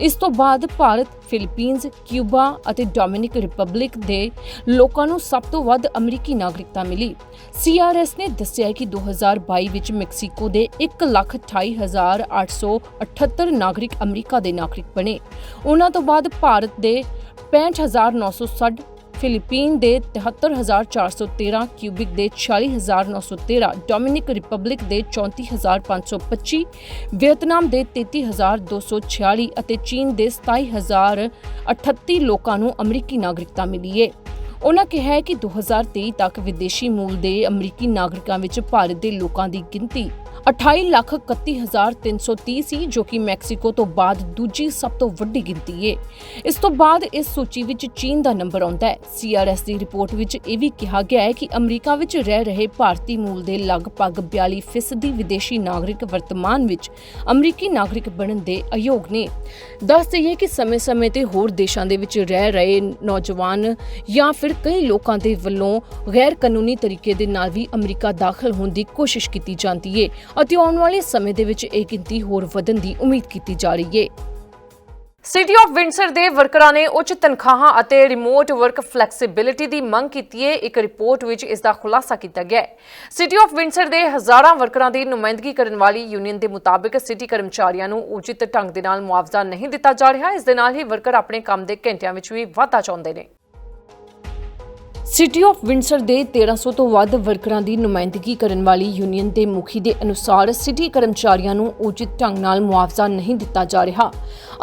ਇਸ ਤੋਂ ਬਾਅਦ ਭਾਰਤ ਫਿਲੀਪੀਨਜ਼ ਕਿਊਬਾ ਅਤੇ ਡੋਮਿਨਿਕ ਰਿਪਬਲਿਕ ਦੇ ਲੋਕਾਂ ਨੂੰ ਸਭ ਤੋਂ ਵੱਧ ਅਮਰੀਕੀ ਨਾਗਰਿਕਤਾ ਮਿਲੀ। ਸੀਆਰਐਸ ਨੇ ਦੱਸਿਆ ਕਿ 2022 ਵਿੱਚ ਮੈਕਸੀਕੋ ਦੇ 128878 ਨਾਗਰਿਕ ਅਮਰੀਕਾ ਦੇ ਨਾਗਰਿਕ ਬਣੇ। ਉਹਨਾਂ ਤੋਂ ਬਾਅਦ ਭਾਰਤ ਦੇ 65960 ਫਿਲੀਪੀਨ ਦੇ 73413 ਕਿਊਬਿਕ ਦੇ 40913 ਡੋਮਿਨਿਕ ਰਿਪਬਲਿਕ ਦੇ 34525 ਵੀਅਤਨਾਮ ਦੇ 33246 ਅਤੇ ਚੀਨ ਦੇ 27038 ਲੋਕਾਂ ਨੂੰ ਅਮਰੀਕੀ ਨਾਗਰਿਕਤਾ ਮਿਲੀ ਹੈ ਉਹਨਾਂ ਕਿਹਾ ਹੈ ਕਿ 2023 ਤੱਕ ਵਿਦੇਸ਼ੀ ਮੂਲ ਦੇ ਅਮਰੀਕੀ ਨਾਗਰਿਕਾਂ ਵਿੱਚ ਭਾਰਤ ਦੇ ਲੋਕਾਂ ਦੀ ਗਿਣਤੀ 28,31,330 ਸੀ ਜੋ ਕਿ ਮੈਕਸੀਕੋ ਤੋਂ ਬਾਅਦ ਦੂਜੀ ਸਭ ਤੋਂ ਵੱਡੀ ਗਿਣਤੀ ਹੈ ਇਸ ਤੋਂ ਬਾਅਦ ਇਸ ਸੂਚੀ ਵਿੱਚ ਚੀਨ ਦਾ ਨੰਬਰ ਆਉਂਦਾ ਹੈ। ਸੀਆਰਐਸ ਦੀ ਰਿਪੋਰਟ ਵਿੱਚ ਇਹ ਵੀ ਕਿਹਾ ਗਿਆ ਹੈ ਕਿ ਅਮਰੀਕਾ ਵਿੱਚ ਰਹਿ ਰਹੇ ਭਾਰਤੀ ਮੂਲ ਦੇ ਲਗਭਗ 42% ਵਿਦੇਸ਼ੀ ਨਾਗਰਿਕ ਵਰਤਮਾਨ ਵਿੱਚ ਅਮਰੀਕੀ ਨਾਗਰਿਕ ਬਣਨ ਦੇ ਅਯੋਗ ਨੇ। ਦੱਸ ਦਈਏ ਕਿ ਸਮੇਂ-ਸਮੇਂ ਤੇ ਹੋਰ ਦੇਸ਼ਾਂ ਦੇ ਵਿੱਚ ਰਹਿ ਰਹੇ ਨੌਜਵਾਨ ਜਾਂ ਫਿਰ ਕਈ ਲੋਕਾਂ ਦੇ ਵੱਲੋਂ ਗੈਰ ਕਾਨੂੰਨੀ ਤਰੀਕੇ ਦੇ ਨਾਲ ਵੀ ਅਮਰੀਕਾ ਦਾਖਲ ਹੋਣ ਦੀ ਕੋਸ਼ਿਸ਼ ਕੀਤੀ ਜਾਂਦੀ ਹੈ ਅਤੇ ਆਉਣ ਵਾਲੇ ਸਮੇਂ ਦੇ ਵਿੱਚ ਇਹ ਗਿਣਤੀ ਹੋਰ ਵਧਣ ਦੀ ਉਮੀਦ ਕੀਤੀ ਜਾ ਰਹੀ ਹੈ ਸਿਟੀ ਆਫ ਵਿੰਡਸਰ ਦੇ ਵਰਕਰਾਂ ਨੇ ਉੱਚ ਤਨਖਾਹਾਂ ਅਤੇ ਰਿਮੋਟ ਵਰਕ ਫਲੈਕਸੀਬਿਲਿਟੀ ਦੀ ਮੰਗ ਕੀਤੀ ਹੈ ਇੱਕ ਰਿਪੋਰਟ ਵਿੱਚ ਇਸ ਦਾ ਖੁਲਾਸਾ ਕੀਤਾ ਗਿਆ ਹੈ। ਸਿਟੀ ਆਫ ਵਿੰਡਸਰ ਦੇ ਹਜ਼ਾਰਾਂ ਵਰਕਰਾਂ ਦੀ ਨੁਮਾਇੰਦਗੀ ਕਰਨ ਵਾਲੀ ਯੂਨੀਅਨ ਦੇ ਮੁਤਾਬਕ ਸਿਟੀ ਕਰਮਚਾਰੀਆਂ ਨੂੰ ਉਚਿਤ ਢੰਗ ਦੇ ਨਾਲ ਮੁਆਵਜ਼ਾ ਨਹੀਂ ਦਿੱਤਾ ਜਾ ਰਿਹਾ। ਇਸ ਦੇ ਨਾਲ ਹੀ ਵਰਕਰ ਆਪਣੇ ਕੰਮ ਦੇ ਘੰਟਿਆਂ ਵਿੱਚ ਵੀ ਵਾਧਾ ਚਾਹੁੰਦੇ ਨੇ। ਸਿਟੀ ਆਫ ਵਿੰਡਸਰ ਦੇ 1300 ਤੋਂ ਵੱਧ ਵਰਕਰਾਂ ਦੀ ਨੁਮਾਇੰਦਗੀ ਕਰਨ ਵਾਲੀ ਯੂਨੀਅਨ ਦੇ ਮੁਖੀ ਦੇ ਅਨੁਸਾਰ ਸਿਟੀ ਕਰਮਚਾਰੀਆਂ ਨੂੰ ਉਚਿਤ ਢੰਗ ਨਾਲ ਮੁਆਵਜ਼ਾ ਨਹੀਂ ਦਿੱਤਾ ਜਾ ਰਿਹਾ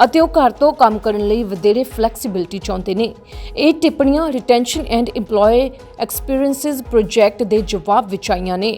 ਅਤੇ ਉਹ ਘਰ ਤੋਂ ਕੰਮ ਕਰਨ ਲਈ ਵਧੇਰੇ ਫਲੈਕਸੀਬਿਲਟੀ ਚਾਹੁੰਦੇ ਨੇ। ਇਹ ਟਿੱਪਣੀਆਂ Retention and EMPLOYE Experiences Project ਦੇ ਜਵਾਬ ਵਿੱਚ ਆਈਆਂ ਨੇ।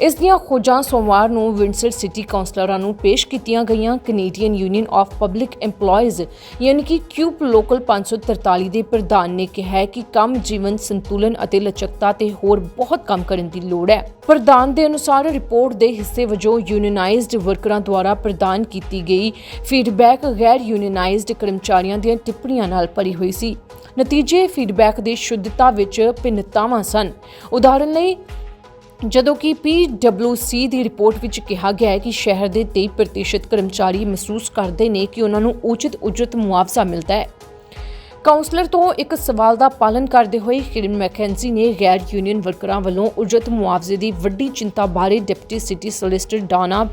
ਇਸ ਦੀਆਂ ਖੋਜਾਂ ਸੋਮਵਾਰ ਨੂੰ ਵਿੰਡਸਰ ਸਿਟੀ ਕਾਉਂਸਲਰਾਂ ਨੂੰ ਪੇਸ਼ ਕੀਤੀਆਂ ਗਈਆਂ। Canadian Union of Public EMPLOYEES ਯਾਨੀ ਕਿ ਕਿਊਪ ਲੋਕਲ 543 ਦੇ ਪ੍ਰਧਾਨ ਨੇ ਕਿਹਾ ਕਿ ਕੰਮ, ਜੀਵਨ, ਸੰਤੁਲਨ ਅਤੇ ਲਚਕਤਾ ਤੇ ਹੋਰ ਬਹੁਤ ਕੰਮ ਕਰਨ ਦੀ ਲੋੜ ਹੈ। ਪ੍ਰਧਾਨ ਦੇ ਅਨੁਸਾਰ ਰਿਪੋਰਟ ਦੇ ਹਿੱਸੇ ਵਜੋਂ ਯੂਨੀਅਨਾਈਜ਼ਡ ਵਰਕਰਾਂ ਦੁਆਰਾ ਪ੍ਰਦਾਨ ਕੀਤੀ ਗਈ ਫੀਡਬੈਕ ਗੈਰ ਯੂਨੀਅਨਾਈਜ਼ਡ ਕਰਮਚਾਰੀਆਂ ਦੀਆਂ ਟਿੱਪਣੀਆਂ ਨਾਲ ਭਰੀ ਹੋਈ ਸੀ। ਨਤੀਜੇ ਫੀਡਬੈਕ ਦੀ ਸ਼ੁੱਧਤਾ ਵਿੱਚ ਭਿੰਨਤਾਵਾਂ ਸਨ। ਉਦਾਹਰਨ ਲਈ ਜਦੋਂ ਕਿ PwC ਦੀ ਰਿਪੋਰਟ ਵਿੱਚ ਕਿਹਾ ਗਿਆ ਹੈ ਕਿ ਸ਼ਹਿਰ ਦੇ 23% ਕਰਮਚਾਰੀ ਮਹਿਸੂਸ ਕਰਦੇ ਨੇ ਕਿ ਉਹਨਾਂ ਨੂੰ ਉਚਿਤ ਉਜਰਤ ਮੁਆਵਜ਼ਾ ਮਿਲਦਾ ਹੈ। ਕਾਉਂਸਲਰ ਤੋਂ ਇੱਕ ਸਵਾਲ ਦਾ ਪਾਲਨ ਕਰਦੇ ਹੋਏ ਕਿਰਨ ਮੈਕੈਂਜੀ ਨੇ ਗੈਰ ਯੂਨੀਅਨ ਵਰਕਰਾਂ ਵੱਲੋਂ ਉਜਰਤ ਮੁਆਵਜ਼ੇ ਦੀ ਵੱਡੀ ਚਿੰਤਾ ਬਾਰੇ deputy city solicitor Dana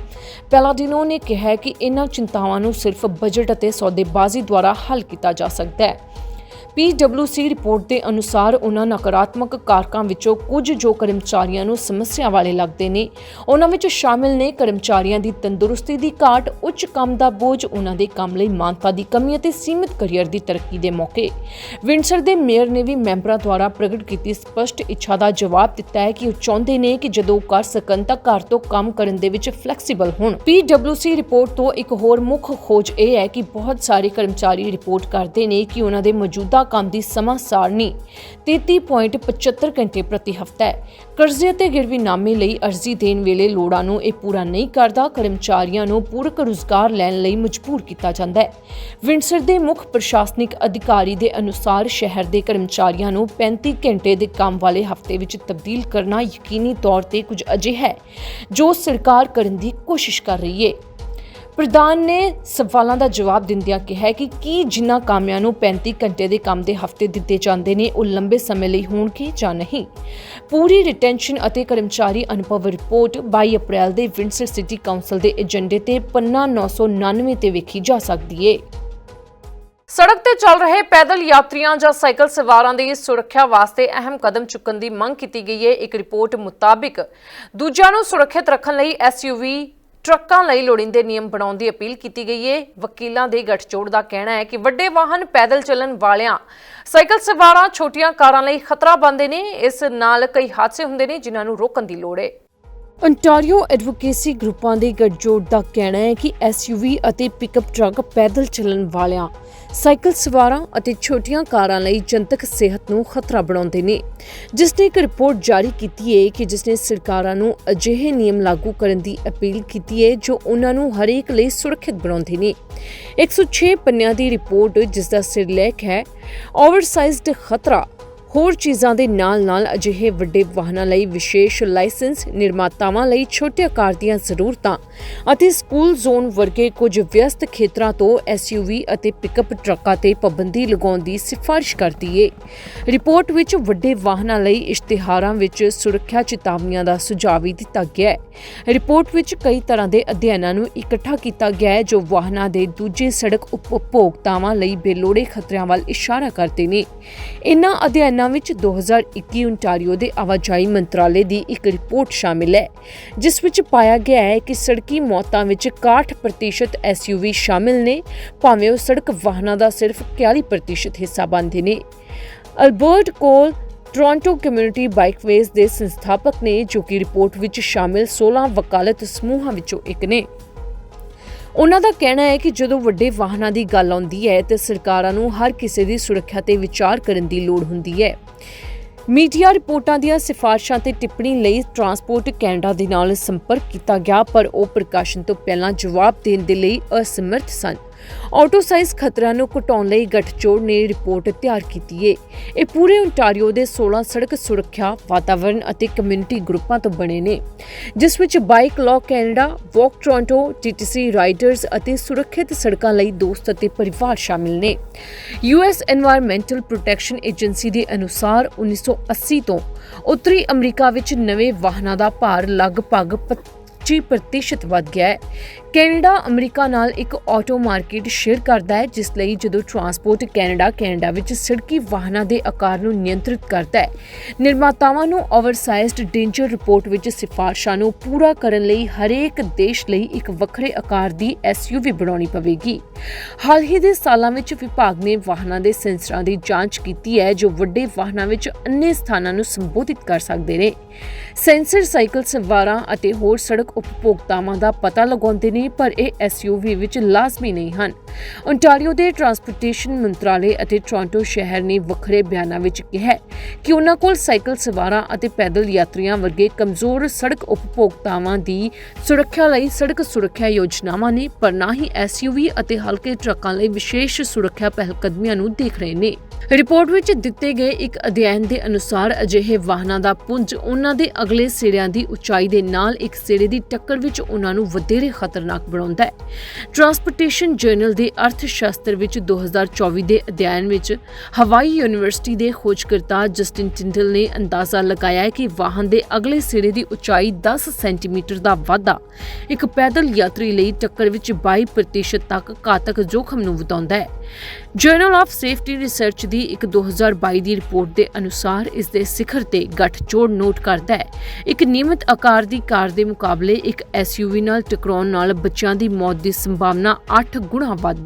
Palladino ਨੇ ਕਿਹਾ ਕਿ ਇਹਨਾਂ ਚਿੰਤਾਵਾਂ ਨੂੰ ਸਿਰਫ ਬਜਟ ਅਤੇ ਸੌਦੇਬਾਜ਼ੀ ਦੁਆਰਾ ਹੱਲ ਕੀਤਾ ਜਾ ਸਕਦਾ ਹੈ। PwC ਰਿਪੋਰਟ ਦੇ ਅਨੁਸਾਰ ਉਹਨਾਂ ਨਕਾਰਾਤਮਕ ਕਾਰਕਾਂ ਵਿੱਚੋਂ ਕੁਝ ਜੋ ਕਰਮਚਾਰੀਆਂ ਨੂੰ ਸਮੱਸਿਆ ਵਾਲੇ ਲੱਗਦੇ ਨੇ, ਉਹਨਾਂ ਵਿੱਚ ਸ਼ਾਮਿਲ ਨੇ ਕਰਮਚਾਰੀਆਂ ਦੀ ਤੰਦਰੁਸਤੀ ਦੀ ਘਾਟ, ਉੱਚ ਕੰਮ ਦਾ ਬੋਝ, ਉਹਨਾਂ ਦੇ ਕੰਮ ਲਈ ਮਾਨਤਾ ਦੀ ਕਮੀ ਅਤੇ ਸੀਮਿਤ ਕੈਰੀਅਰ ਦੀ ਤਰੱਕੀ ਦੇ ਮੌਕੇ। ਵਿੰਡਸਰ ਦੇ ਮੇਅਰ ਨੇ ਵੀ ਮੈਂਬਰਾਂ ਦੁਆਰਾ ਪ੍ਰਗਟ ਕੀਤੀ ਸਪਸ਼ਟ ਇੱਛਾ ਦਾ ਜਵਾਬ ਦਿੱਤਾ ਹੈ ਕਿ ਉਹ ਚਾਹੁੰਦੇ ਨੇ ਕਿ ਜਦੋਂ ਉਹ ਕਰ ਸਕਣ ਤਾਂ ਘਰ ਤੋਂ ਕੰਮ ਕਰਨ ਦੇ ਵਿੱਚ ਫਲੈਕਸੀਬਲ ਹੋਣ। PwC ਰਿਪੋਰਟ ਤੋਂ ਇੱਕ ਹੋਰ ਮੁੱਖ ਖੋਜ ਇਹ ਹੈ ਕਿ ਬਹੁਤ ਸਾਰੇ ਕਰਮਚਾਰੀ ਰਿਪੋਰਟ ਕਰਦੇ ਨੇ ਕਿ ਉਹਨਾਂ ਦੇ ਮੌਜੂਦਾ ਕੰਮ ਦੀ ਸਮਾਂ ਸਾਰਣੀ 33.75 ਘੰਟੇ ਪ੍ਰਤੀ ਹਫ਼ਤਾ ਹੈ। ਕਰਜ਼ੇ ਅਤੇ ਗਿਰਵੀਨਾਮੇ ਲਈ ਅਰਜ਼ੀ ਦੇਣ ਵੇਲੇ ਲੋੜਾਂ ਨੂੰ ਇਹ ਪੂਰਾ ਨਹੀਂ ਕਰਦਾ। ਕਰਮਚਾਰੀਆਂ ਨੂੰ ਪੂਰਕ ਰੁਜ਼ਗਾਰ ਲੈਣ ਲਈ ਮਜਬੂਰ ਕੀਤਾ ਜਾਂਦਾ ਹੈ। ਵਿੰਡਸਰ ਦੇ ਮੁੱਖ ਪ੍ਰਸ਼ਾਸਨਿਕ ਅਧਿਕਾਰੀ ਦੇ ਅਨੁਸਾਰ ਸ਼ਹਿਰ ਦੇ ਕਰਮਚਾਰੀਆਂ ਨੂੰ 35 ਘੰਟੇ ਦੇ ਕੰਮ ਵਾਲੇ ਹਫ਼ਤੇ ਵਿੱਚ ਤਬਦੀਲ ਕਰਨਾ ਯਕੀਨੀ ਤੌਰ ਤੇ ਕੁਝ ਅਜਿਹਾ ਹੈ, ਜੋ ਸਰਕਾਰ ਕਰਨ ਦੀ ਕੋਸ਼ਿਸ਼ ਕਰ ਰਹੀ ਹੈ। ਪ੍ਰਧਾਨ ਨੇ ਸਵਾਲਾਂ ਦਾ ਜਵਾਬ ਦਿੰਦਿਆਂ ਕਿਹਾ ਕਿ ਕੀ ਜਿਨ੍ਹਾਂ ਕਾਮਿਆਂ ਨੂੰ 35 ਘੰਟੇ ਦੇ ਕੰਮ ਦੇ ਹਫ਼ਤੇ ਦਿੱਤੇ ਜਾਂਦੇ ਨੇ, ਉਹ ਲੰਬੇ ਸਮੇਂ ਲਈ ਹੋਣਗੇ ਜਾਂ ਨਹੀਂ? ਪੂਰੀ ਰਿਟੈਂਸ਼ਨ ਅਤੇ ਕਰਮਚਾਰੀ ਅਨੁਭਵ ਰਿਪੋਰਟ 22 ਅਪ੍ਰੈਲ ਦੇ ਵਿੰਡਸਰ ਸਿਟੀ ਕਾਉਂਸਲ ਦੇ ਏਜੰਡੇ ਤੇ ਪੰਨਾ 999 ਤੇ ਵੇਖੀ ਜਾ ਸਕਦੀ ਏ। ਸੜਕ ਤੇ ਚੱਲ ਰਹੇ ਪੈਦਲ ਯਾਤਰੀਆਂ ਜਾਂ ਸਾਈਕਲ ਸਵਾਰਾਂ ਦੀ ਸੁਰੱਖਿਆ ਵਾਸਤੇ ਅਹਿਮ ਕਦਮ ਚੁੱਕਣ ਦੀ ਮੰਗ ਕੀਤੀ ਗਈ ਹੈ ਇੱਕ ਰਿਪੋਰਟ ਮੁਤਾਬਿਕ ਦੂਜਿਆਂ ਨੂੰ ਸੁਰੱਖਿਅਤ ਰੱਖਣ ਲਈ ਐਸਯੂਵੀ ਟਰੱਕਾਂ ਲਈ ਲੋੜੀਂਦੇ ਨਿਯਮ ਬਣਾਉਣ ਦੀ ਅਪੀਲ ਕੀਤੀ ਗਈ ਹੈ ਵਕੀਲਾਂ ਦੇ ਗੱਠਜੋੜ ਦਾ ਕਹਿਣਾ ਹੈ ਕਿ ਵੱਡੇ ਵਾਹਨ ਪੈਦਲ ਚੱਲਣ ਵਾਲਿਆਂ, ਸਾਈਕਲ ਸਵਾਰਾਂ, ਛੋਟੀਆਂ ਕਾਰਾਂ ਲਈ ਖਤਰਾ ਬਣਦੇ ਨੇ। ਇਸ ਨਾਲ ਕਈ ਹਾਦਸੇ ਹੁੰਦੇ ਨੇ ਜਿਨ੍ਹਾਂ ਨੂੰ ਰੋਕਣ ਦੀ ਲੋੜ ਹੈ ਅੰਟਾਰੀਓ ਐਡਵੋਕੇਸੀ ਗਰੁੱਪਾਂ ਦੇ ਗਠਜੋੜ ਦਾ ਕਹਿਣਾ ਹੈ ਕਿ ਐਸਯੂਵੀ ਅਤੇ ਪਿਕਅਪ ਟਰੱਕ ਪੈਦਲ ਚੱਲਣ ਵਾਲਿਆਂ ਸਾਈਕਲ ਸਵਾਰਾਂ ਅਤੇ ਛੋਟੀਆਂ ਕਾਰਾਂ ਲਈ ਜਨਤਕ ਸਿਹਤ ਨੂੰ ਖਤਰਾ ਬਣਾਉਂਦੇ ਨੇ। ਜਿਸ ਨੇ ਇੱਕ ਰਿਪੋਰਟ ਜਾਰੀ ਕੀਤੀ ਹੈ ਕਿ ਜਿਸ ਨੇ ਸਰਕਾਰਾਂ ਨੂੰ ਅਜਿਹੇ ਨਿਯਮ ਲਾਗੂ ਕਰਨ ਦੀ ਅਪੀਲ ਕੀਤੀ ਹੈ ਜੋ ਉਹਨਾਂ ਨੂੰ ਹਰੇਕ ਲਈ ਸੁਰੱਖਿਅਤ ਬਣਾਉਂਦੇ ਨੇ। 106 ਪੰਨਿਆਂ ਦੀ ਰਿਪੋਰਟ ਜਿਸ ਦਾ ਸਿਰਲੇਖ ਹੈ ਓਵਰਸਾਈਜ਼ਡ ਖਤਰਾ ਹੋਰ ਚੀਜ਼ਾਂ ਦੇ ਨਾਲ-ਨਾਲ ਅਜਿਹੇ ਵੱਡੇ ਵਾਹਨਾਂ ਲਈ ਵਿਸ਼ੇਸ਼ ਲਾਇਸੈਂਸ ਨਿਰਮਾਤਾਵਾਂ ਲਈ ਛੋਟੇ ਆਕਾਰ ਦੀਆਂ ਜ਼ਰੂਰਤਾਂ ਅਤੇ ਸਕੂਲ ਜ਼ੋਨ ਵਰਗੇ ਕੁਝ ਵਿਅਸਤ ਖੇਤਰਾਂ ਤੋਂ ਐਸਯੂਵੀ ਅਤੇ ਪਿਕਅਪ ਟਰੱਕਾਂ ਤੇ ਪਾਬੰਦੀ ਲਗਾਉਣ ਦੀ ਸਿਫਾਰਿਸ਼ ਕਰਦੀ ਏ। ਰਿਪੋਰਟ ਵਿੱਚ ਵੱਡੇ ਵਾਹਨਾਂ ਲਈ ਇਸ਼ਤਿਹਾਰਾਂ ਵਿੱਚ ਸੁਰੱਖਿਆ ਚੇਤਾਵਨੀਆਂ ਦਾ ਸੁਝਾਅ ਵੀ ਦਿੱਤਾ ਗਿਆ ਹੈ। ਰਿਪੋਰਟ ਵਿੱਚ ਕਈ ਤਰ੍ਹਾਂ ਦੇ ਅਧਿਐਨਾਂ ਨੂੰ ਇਕੱਠਾ ਕੀਤਾ ਗਿਆ ਹੈ ਜੋ ਵਾਹਨਾਂ ਦੇ ਦੂਜੇ ਸੜਕ ਉਪਭੋਗਤਾਵਾਂ ਲਈ ਬੇਲੋੜੇ ਖਤਰਿਆਂ ਵੱਲ ਇਸ਼ਾਰਾ ਕਰਦੇ ਨੇ। ਇਨ੍ਹਾਂ ਅਧਿਐਨਾਂ ਵਿੱਚ 2021 ਓਨਟਾਰੀਓ ਦੇ ਆਵਾਜਾਈ ਮੰਤਰਾਲੇ ਦੀ ਇੱਕ ਰਿਪੋਰਟ ਸ਼ਾਮਿਲ ਹੈ, ਜਿਸ ਵਿੱਚ ਪਾਇਆ ਗਿਆ ਹੈ ਕਿ ਸੜਕੀ ਮੌਤਾਂ ਵਿੱਚ 61% ਐਸਯੂਵੀ ਸ਼ਾਮਿਲ ਨੇ, ਭਾਵੇਂ ਉਹ ਸੜਕ ਵਾਹਨਾਂ ਦਾ ਸਿਰਫ 41% ਹਿੱਸਾ ਬਣਦੇ ਨੇ। ਅਲਬਰਟ ਕੋਲ ਟੋਰਾਂਟੋ ਕਮਿਊਨਿਟੀ ਬਾਈਕਵੇਜ਼ ਦੇ ਸੰਸਥਾਪਕ ਨੇ ਜੋ ਕਿ ਰਿਪੋਰਟ ਵਿੱਚ ਸ਼ਾਮਿਲ 16 ਵਕਾਲਤ ਸਮੂਹਾਂ ਵਿੱਚੋਂ ਇੱਕ ਨੇ। ਉਹਨਾਂ ਦਾ ਕਹਿਣਾ ਹੈ ਕਿ ਜਦੋਂ ਵੱਡੇ ਵਾਹਨਾਂ ਦੀ ਗੱਲ ਆਉਂਦੀ ਹੈ ਤੇ ਸਰਕਾਰਾਂ ਨੂੰ ਹਰ ਕਿਸੇ ਦੀ ਸੁਰੱਖਿਆ ਤੇ ਵਿਚਾਰ ਕਰਨ ਦੀ ਲੋੜ ਹੁੰਦੀ ਹੈ। ਮੀਡੀਆ ਰਿਪੋਰਟਾਂ ਦੀਆਂ ਸਿਫਾਰਸ਼ਾਂ ਤੇ ਟਿੱਪਣੀ ਲਈ ਟਰਾਂਸਪੋਰਟ ਕੈਨੇਡਾ ਦੇ ਨਾਲ ਸੰਪਰਕ ਕੀਤਾ ਗਿਆ, ਪਰ ਉਹ ਪ੍ਰਕਾਸ਼ਨ ਤੋਂ ਪਹਿਲਾਂ ਜਵਾਬ ਦੇਣ ਦੇ ਲਈ ਅਸਮਰਥ ਸਨ। ਆਟੋ ਸਾਈਜ਼ ਖਤਰਾ ਨੂੰ ਘਟਾਉਣ ਲਈ ਗੱਠਜੋੜ ਨੇ ਰਿਪੋਰਟ ਤਿਆਰ ਕੀਤੀ ਹੈ ਇਹ ਪੂਰੇ ਓਨਟਾਰੀਓ ਦੇ 16 ਸੜਕ ਸੁਰੱਖਿਆ ਵਾਤਾਵਰਣ ਅਤੇ ਕਮਿਊਨਿਟੀ ਗਰੁੱਪਾਂ ਤੋਂ ਬਣੇ ਨੇ, ਜਿਸ ਵਿੱਚ Bike Law Canada, Walk Toronto TTC riders ਅਤੇ ਸੁਰੱਖਿਅਤ ਸੜਕਾਂ ਲਈ ਦੋਸਤ ਅਤੇ ਪਰਿਵਾਰ ਸ਼ਾਮਿਲ ਨੇ। ਯੂਐਸ এনवायरमेंटਲ ਪ੍ਰੋਟੈਕਸ਼ਨ ਏਜੰਸੀ ਦੇ ਅਨੁਸਾਰ 1980 ਤੋਂ ਉੱਤਰੀ ਅਮਰੀਕਾ ਵਿੱਚ ਨਵੇਂ ਵਾਹਨਾਂ ਦਾ ਭਾਰ ਲਗਭਗ 25% ਵੱਧ ਗਿਆ ਹੈ। ਕੈਨੇਡਾ ਅਮਰੀਕਾ ਨਾਲ ਇੱਕ ਆਟੋ ਮਾਰਕੀਟ ਸ਼ੇਅਰ ਕਰਦਾ ਹੈ, ਜਿਸ ਲਈ ਜਦੋਂ ਟਰਾਂਸਪੋਰਟ ਕੈਨੇਡਾ ਕੈਨੇਡਾ ਵਿੱਚ ਸੜਕੀ ਵਾਹਨਾਂ ਦੇ ਆਕਾਰ ਨੂੰ ਨਿਯੰਤਰਿਤ ਕਰਦਾ ਹੈ, ਨਿਰਮਾਤਾਵਾਂ ਨੂੰ ਓਵਰਸਾਈਜ਼ਡ ਡੇਂਜਰ ਰਿਪੋਰਟ ਵਿੱਚ ਸਿਫਾਰਸ਼ਾਂ ਨੂੰ ਪੂਰਾ ਕਰਨ ਲਈ ਹਰੇਕ ਦੇਸ਼ ਲਈ ਇੱਕ ਵੱਖਰੇ ਆਕਾਰ ਦੀ ਐਸਯੂਵੀ ਬਣਾਉਣੀ ਪਵੇਗੀ। ਹਾਲ ਹੀ ਦੇ ਸਾਲਾਂ ਵਿੱਚ ਵਿਭਾਗ ਨੇ ਵਾਹਨਾਂ ਦੇ ਸੈਂਸਰਾਂ ਦੀ ਜਾਂਚ ਕੀਤੀ ਹੈ, ਜੋ ਵੱਡੇ ਵਾਹਨਾਂ ਵਿੱਚ ਅੰਨੇ ਸਥਾਨਾਂ ਨੂੰ ਸੰਬੋਧਿਤ ਕਰ ਸਕਦੇ ਨੇ। ਸੈਂਸਰ, ਸਾਈਕਲ ਸਵਾਰਾਂ ਅਤੇ ਹੋਰ ਸੜਕ ਉਪਭੋਗਤਾਵਾਂ ਦਾ ਪਤਾ ਲਗਾਉਂਦੇ ਨੇ, ਪਰ ਇਹ ਐਸਯੂਵੀ ਵਿੱਚ ਲਾਜ਼ਮੀ ਨਹੀਂ ਹਨ। ਓਨਟਾਰੀਓ ਦੇ ਟਰਾਂਸਪੋਰਟੇਸ਼ਨ ਮੰਤਰਾਲੇ ਅਤੇ ਟੋਰਾਂਟੋ ਸ਼ਹਿਰ ਨੇ ਵੱਖਰੇ ਬਿਆਨਾਂ ਵਿੱਚ ਕਿਹਾ ਕਿ ਉਹਨਾਂ ਕੋਲ ਸਾਈਕਲ ਸਵਾਰਾਂ ਅਤੇ ਪੈਦਲ ਯਾਤਰੀਆਂ ਵਰਗੇ ਕਮਜ਼ੋਰ ਸੜਕ ਉਪਭੋਗਤਾਵਾਂ ਦੀ ਸੁਰੱਖਿਆ ਲਈ ਸੜਕ ਸੁਰੱਖਿਆ ਯੋਜਨਾਵਾਂ ਨੇ, ਪਰ ਨਾ ਹੀ ਐਸਯੂਵੀ ਅਤੇ ਹਲਕੇ ਟਰੱਕਾਂ ਲਈ ਵਿਸ਼ੇਸ਼ ਸੁਰੱਖਿਆ ਪਹਿਲਕਦਮੀਆਂ ਨੂੰ ਦੇਖ ਰਹੇ ਨੇ। ਰਿਪੋਰਟ ਵਿੱਚ ਦਿੱਤੇ ਗਏ ਇੱਕ ਅਧਿਐਨ ਦੇ ਅਨੁਸਾਰ ਅਜਿਹੇ ਵਾਹਨਾਂ ਦਾ ਪੁੰਜ ਉਹਨਾਂ ਦੇ ਅਗਲੇ ਸਿਰਿਆਂ ਦੀ ਉਚਾਈ ਦੇ ਨਾਲ ਇੱਕ ਸਿਰੇ ਦੀ ਟੱਕਰ ਵਿੱਚ ਉਹਨਾਂ ਨੂੰ ਵਧੇਰੇ ਖਤਰਨਾਕ ਬਣਾਉਂਦਾ ਹੈ। ਟਰਾਂਸਪੋਰਟੇਸ਼ਨ ਜਰਨਲ ਦੇ ਅਰਥ ਸ਼ਾਸਤਰ ਵਿੱਚ 2024 ਦੇ ਅਧਿਐਨ ਵਿੱਚ ਹਵਾਈ ਯੂਨੀਵਰਸਿਟੀ ਦੇ ਖੋਜਕਰਤਾ ਜਸਟਿਨ ਟਿੰਡਲ ਨੇ ਅੰਦਾਜ਼ਾ ਲਗਾਇਆ ਹੈ ਕਿ ਵਾਹਨ ਦੇ ਅਗਲੇ ਸਿਰੇ ਦੀ ਉਚਾਈ 10 ਸੈਂਟੀਮੀਟਰ ਦਾ ਵਾਧਾ ਇੱਕ ਪੈਦਲ ਯਾਤਰੀ ਲਈ ਟੱਕਰ ਵਿੱਚ 22% ਤੱਕ ਘਾਤਕ ਜੋਖਮ ਨੂੰ ਵਧਾਉਂਦਾ ਹੈ। ਜਰਨਲ ਆਫ ਸੇਫਟੀ ਰਿਸਰਚ ਦੀ ਇੱਕ 2022 ਦੀ ਰਿਪੋਰਟ ਦੇ ਅਨੁਸਾਰ ਇਸ ਦੇ ਸਿਖਰ ਤੇ ਗੱਠਜੋੜ ਨੋਟ ਕਰਦਾ ਹੈ। ਇੱਕ ਨਿਯਮਿਤ ਆਕਾਰ ਦੀ ਕਾਰ ਦੇ ਮੁਕਾਬਲੇ ਇੱਕ ਐਸਯੂਵੀ ਨਾਲ ਟਕਰਾਉਣ ਨਾਲ ਬੱਚਿਆਂ ਦੀ ਮੌਤ ਦੀ ਸੰਭਾਵਨਾ 8 ਗੁਣਾ ਵੱਧ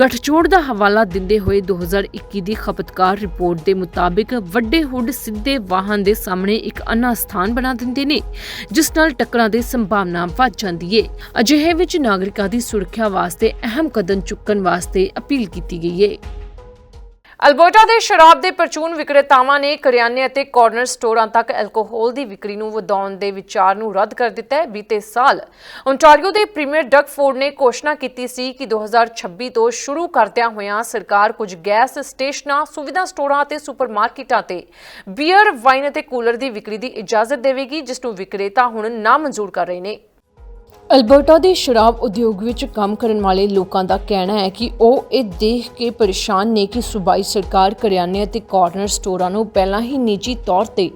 ਗੱਠਜੋੜ ਦਾ ਹਵਾਲਾ ਦਿੰਦੇ ਹੋਏ 2021 ਦੀ ਖਪਤਕਾਰ ਰਿਪੋਰਟ ਦੇ ਮੁਤਾਬਿਕ ਵੱਡੇ ਹੁੱਡ ਸਿੱਧੇ ਵਾਹਨ ਦੇ ਸਾਹਮਣੇ ਇੱਕ ਅੰਨਾ ਸਥਾਨ ਬਣਾ ਦਿੰਦੇ ਨੇ, ਜਿਸ ਨਾਲ ਟੱਕਰਾਂ ਦੀ ਸੰਭਾਵਨਾ ਵੱਧ ਜਾਂਦੀ ਹੈ ਅਜਿਹੇ ਵਿੱਚ ਨਾਗਰਿਕਾਂ ਦੀ ਸੁਰੱਖਿਆ ਵਾਸਤੇ ਅਹਿਮ ਕਦਮ ਚੁੱਕਣ ਵਾਸਤੇ ਅਪੀਲ ਕੀਤੀ ਗਈ ਹੈ ਅਲਬਰਟਾ ਦੇ ਸ਼ਰਾਬ ਦੇ ਪਰਚੂਨ ਵਿਕਰੇਤਾਵਾਂ ਨੇ ਕਰਿਆਨੇ ਅਤੇ ਕਾਰਨਰ ਸਟੋਰਾਂ ਤੱਕ ਐਲਕੋਹਲ ਦੀ ਵਿਕਰੀ ਨੂੰ ਵਧਾਉਣ ਦੇ ਵਿਚਾਰ ਨੂੰ ਰੱਦ ਕਰ ਦਿੱਤਾ ਹੈ। ਬੀਤੇ ਸਾਲ ਓਨਟਾਰੀਓ ਦੇ ਪ੍ਰੀਮੀਅਰ ਡਗ ਫੋਰਡ ਨੇ ਘੋਸ਼ਣਾ ਕੀਤੀ ਸੀ ਕਿ 2026 ਤੋਂ ਸ਼ੁਰੂ ਕਰਦਿਆਂ ਹੋਇਆਂ ਸਰਕਾਰ ਕੁਝ ਗੈਸ ਸਟੇਸ਼ਨਾਂ, ਸੁਵਿਧਾ ਸਟੋਰਾਂ ਅਤੇ ਸੁਪਰਮਾਰਕੀਟਾਂ ਤੇ ਬੀਅਰ, ਵਾਈਨ ਅਤੇ ਕੂਲਰ ਦੀ ਵਿਕਰੀ ਦੀ ਇਜਾਜ਼ਤ ਦੇਵੇਗੀ, ਜਿਸ ਨੂੰ ਵਿਕਰੇਤਾ ਹੁਣ ਨਾਮਨਜ਼ੂਰ ਕਰ ਰਹੇ ਨੇ। ਅਲਬਰਟਾ ਦੇ ਸ਼ਰਾਬ ਉਦਯੋਗ ਵਿੱਚ ਕੰਮ ਕਰਨ ਵਾਲੇ ਲੋਕਾਂ ਦਾ ਕਹਿਣਾ ਹੈ ਕਿ ਉਹ ਇਹ ਦੇਖ ਕੇ ਪਰੇਸ਼ਾਨ ਨੇ ਕਿ ਸੂਬਾਈ ਸਰਕਾਰ ਕਰਿਆਨੇ ਅਤੇ ਕਾਰਨਰ ਸਟੋਰਾਂ ਨੂੰ ਪਹਿਲਾਂ ਹੀ ਨਿੱਜੀ ਤੌਰ ਤੇ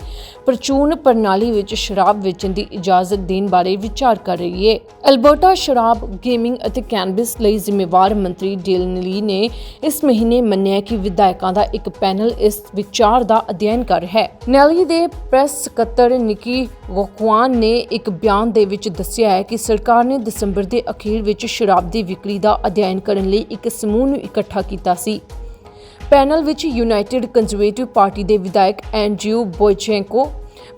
ਪਰਚੂਨ ਪ੍ਰਣਾਲੀ ਵਿੱਚ ਸ਼ਰਾਬ ਵੇਚਣ ਦੀ ਇਜਾਜ਼ਤ ਦੇਣ ਬਾਰੇ ਵਿਚਾਰ ਕਰ ਰਹੀ ਹੈ। ਅਲਬਰਟਾ ਸ਼ਰਾਬ, ਗੇਮਿੰਗ ਅਤੇ ਕੈਨਬਿਸ ਲਈ ਜ਼ਿੰਮੇਵਾਰ ਮੰਤਰੀ ਡੇਲ ਨਲੀ ਨੇ ਇਸ ਮਹੀਨੇ ਮੰਨਿਆ ਕਿ ਵਿਧਾਇਕਾਂ ਦਾ ਇੱਕ ਪੈਨਲ ਇਸ ਵਿਚਾਰ ਦਾ ਅਧਿਐਨ ਕਰ ਰਿਹਾ ਹੈ। ਨੈਲੀ ਦੇ ਪ੍ਰੈਸ ਸਕੱਤਰ ਨਿੱਕੀ ਵਕਵਾਨ ਨੇ ਇੱਕ ਬਿਆਨ ਦੇ ਵਿੱਚ ਦੱਸਿਆ ਹੈ ਕਿ ਸਰਕਾਰ ਨੇ ਦਸੰਬਰ ਦੇ ਅਖੀਰ ਵਿੱਚ ਸ਼ਰਾਬ ਦੀ ਵਿਕਰੀ ਦਾ ਅਧਿਐਨ ਕਰਨ ਲਈ ਇੱਕ ਸਮੂਹ ਨੂੰ ਇਕੱਠਾ ਕੀਤਾ ਸੀ। ਪੈਨਲ ਵਿੱਚ ਯੂਨਾਈਟਿਡ ਕੰਜ਼ਰਵੇਟਿਵ ਪਾਰਟੀ ਦੇ ਵਿਧਾਇਕ Andrew Boitchenko,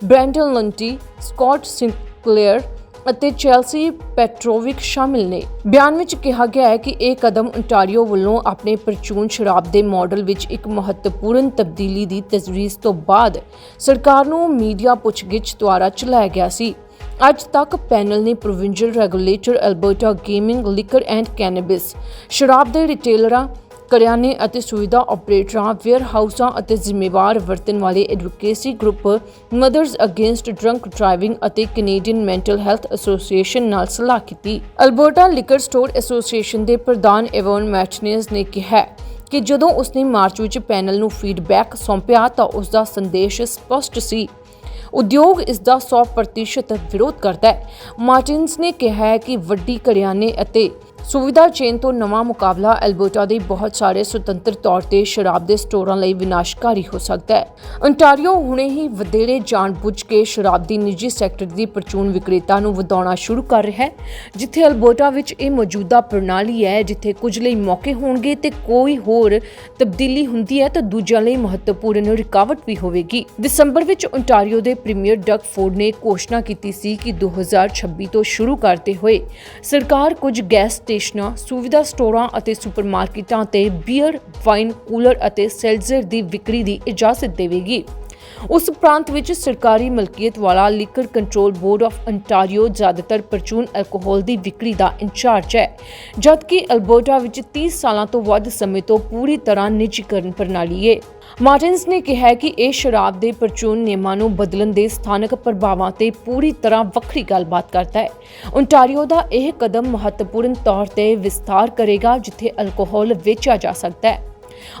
Brandon Lunty, Scott Sinclair ਅਤੇ ਚੈਲਸੀ ਪੈਟਰੋਵਿਕ ਸ਼ਾਮਿਲ ਨੇ। ਬਿਆਨ ਵਿੱਚ ਕਿਹਾ ਗਿਆ ਹੈ ਕਿ ਇਹ ਕਦਮ ontario ਵੱਲੋਂ ਆਪਣੇ ਪ੍ਰਚੂਨ ਸ਼ਰਾਬ ਦੇ ਮਾਡਲ ਵਿੱਚ ਇੱਕ ਮਹੱਤਵਪੂਰਨ ਤਬਦੀਲੀ ਦੀ ਤਜਵੀਜ਼ ਤੋਂ ਬਾਅਦ ਸਰਕਾਰ ਨੂੰ ਮੀਡੀਆ ਪੁੱਛਗਿੱਛ ਦੁਆਰਾ ਚਲਾਇਆ ਗਿਆ ਸੀ। ਅੱਜ ਤੱਕ ਪੈਨਲ ਨੇ provincial regulator Alberta Gaming, Liquor and Cannabis, ਸ਼ਰਾਬ ਦੇ ਰਿਟੇਲਰਾਂ, ਕਰਿਆਨੇ ਅਤੇ ਸੁਵਿਧਾ ਆਪਰੇਟਰਾਂ, ਵੇਅਰਹਾਊਸਾਂ ਅਤੇ ਜ਼ਿੰਮੇਵਾਰ ਵਰਤਣ ਵਾਲੇ advocacy group Mothers Against Drunk Driving ਅਤੇ ਕੈਨੇਡੀਅਨ ਮੈਂਟਲ ਹੈਲਥ ਐਸੋਸੀਏਸ਼ਨ ਨਾਲ ਸਲਾਹ ਕੀਤੀ। ਅਲਬਰਟਾ ਲਿਕਰ ਸਟੋਰ ਐਸੋਸੀਏਸ਼ਨ ਦੇ ਪ੍ਰਧਾਨ ਐਵਨ ਮੈਚਨੇਸ ਨੇ ਕਿਹਾ ਕਿ ਜਦੋਂ ਉਸਨੇ ਮਾਰਚ ਵਿੱਚ ਪੈਨਲ ਨੂੰ ਫੀਡਬੈਕ ਸੌਂਪਿਆ ਤਾਂ ਉਸ ਦਾ ਸੰਦੇਸ਼ ਸਪਸ਼ਟ ਸੀ। ਉਦਯੋਗ ਇਸ ਦਾ 100% ਵਿਰੋਧ ਕਰਦਾ ਹੈ। ਮਾਰਟਿਨਸ ਨੇ ਕਿਹਾ ਹੈ ਕਿ ਵੱਡੀ ਕਰਿਆਨੇ ਅਤੇ ਸੁਵਿਧਾ ਚੇਨ ਤੋਂ ਨਵਾਂ ਮੁਕਾਬਲਾ ਐਲਬਰਟਾ ਦੇ ਬਹੁਤ ਸਾਰੇ ਸੁਤੰਤਰ ਤੌਰ ਤੇ ਸ਼ਰਾਬ ਦੇ ਸਟੋਰਾਂ ਲਈ ਵਿਨਾਸ਼ਕਾਰੀ ਹੋ ਸਕਦਾ ਹੈ। ontario ਹੁਣੇ ਹੀ ਵਧੇਰੇ ਜਾਣਬੁੱਝ ਕੇ ਸ਼ਰਾਬ ਦੀ ਨਿੱਜੀ ਸੈਕਟਰ ਦੀ ਪਰਚੂਨ ਵਿਕਰੇਤਾ ਨੂੰ ਵਧਾਉਣਾ ਸ਼ੁਰੂ ਕਰ ਰਿਹਾ ਹੈ, ਜਿੱਥੇ ਐਲਬਰਟਾ ਵਿੱਚ ਇਹ ਮੌਜੂਦਾ ਪ੍ਰਣਾਲੀ ਹੈ, ਜਿੱਥੇ ਕੁਝ ਲਈ ਮੌਕੇ ਹੋਣਗੇ ਤੇ ਕੋਈ ਹੋਰ ਤਬਦੀਲੀ ਹੁੰਦੀ ਹੈ ਤਾਂ ਦੂਜਿਆਂ ਲਈ ਮਹੱਤਵਪੂਰਨ ਰੁਕਾਵਟ ਵੀ ਹੋਵੇਗੀ। ਦਸੰਬਰ ਵਿੱਚ ontario ਦੇ ਪ੍ਰੀਮੀਅਰ ਡਗ ਫੋਰਡ ਨੇ ਘੋਸ਼ਣਾ ਕੀਤੀ ਸੀ ਕਿ 2026 ਤੋਂ ਸ਼ੁਰੂ ਕਰਦੇ ਹੋਏ ਸਰਕਾਰ ਕੁਝ ਗੈਸ ਸਟੇਸ਼ਨਾਂ, ਸੁਵਿਧਾ ਸਟੋਰਾਂ ਅਤੇ ਸੁਪਰਮਾਰਕੀਟਾਂ ਤੇ ਬੀਅਰ, ਵਾਈਨ ਕੂਲਰ ਅਤੇ ਸੈਲਜ਼ਰ ਦੀ ਵਿਕਰੀ ਦੀ ਇਜਾਜ਼ਤ ਦੇਵੇਗੀ। ਉਸ ਪ੍ਰਾਂਤ ਵਿੱਚ ਸਰਕਾਰੀ ਮਲਕੀਅਤ ਵਾਲਾ Liquor Control Board of Ontario ਜ਼ਿਆਦਾਤਰ ਪਰਚੂਨ ਐਲਕੋਹਲ ਦੀ ਵਿਕਰੀ ਦਾ ਇੰਚਾਰਜ ਹੈ, ਜਦਕਿ ਅਲਬਰਟਾ ਵਿੱਚ 30 ਸਾਲਾਂ ਤੋਂ ਵੱਧ ਸਮੇਂ ਤੋਂ ਪੂਰੀ ਤਰ੍ਹਾਂ ਨਿੱਜੀਕਰਨ ਪ੍ਰਣਾਲੀ ਹੈ ਮਾਰਟਿਨਸ ਨੇ ਕਿਹਾ ਕਿ ਇਹ ਸ਼ਰਾਬ ਦੇ ਪਰਚੂਨ ਨਿਯਮਾਂ ਨੂੰ ਬਦਲਣ ਦੇ ਸਥਾਨਕ ਪ੍ਰਭਾਵਾਂ ਤੇ ਪੂਰੀ ਤਰ੍ਹਾਂ ਵੱਖਰੀ ਗੱਲਬਾਤ ਕਰਦਾ ਹੈ। ਓਨਟਾਰੀਓ ਦਾ ਇਹ ਕਦਮ ਮਹੱਤਵਪੂਰਨ ਤੌਰ ਤੇ ਵਿਸਥਾਰ ਕਰੇਗਾ, ਜਿੱਥੇ ਅਲਕੋਹਲ ਵੇਚਿਆ ਜਾ ਸਕਦਾ ਹੈ।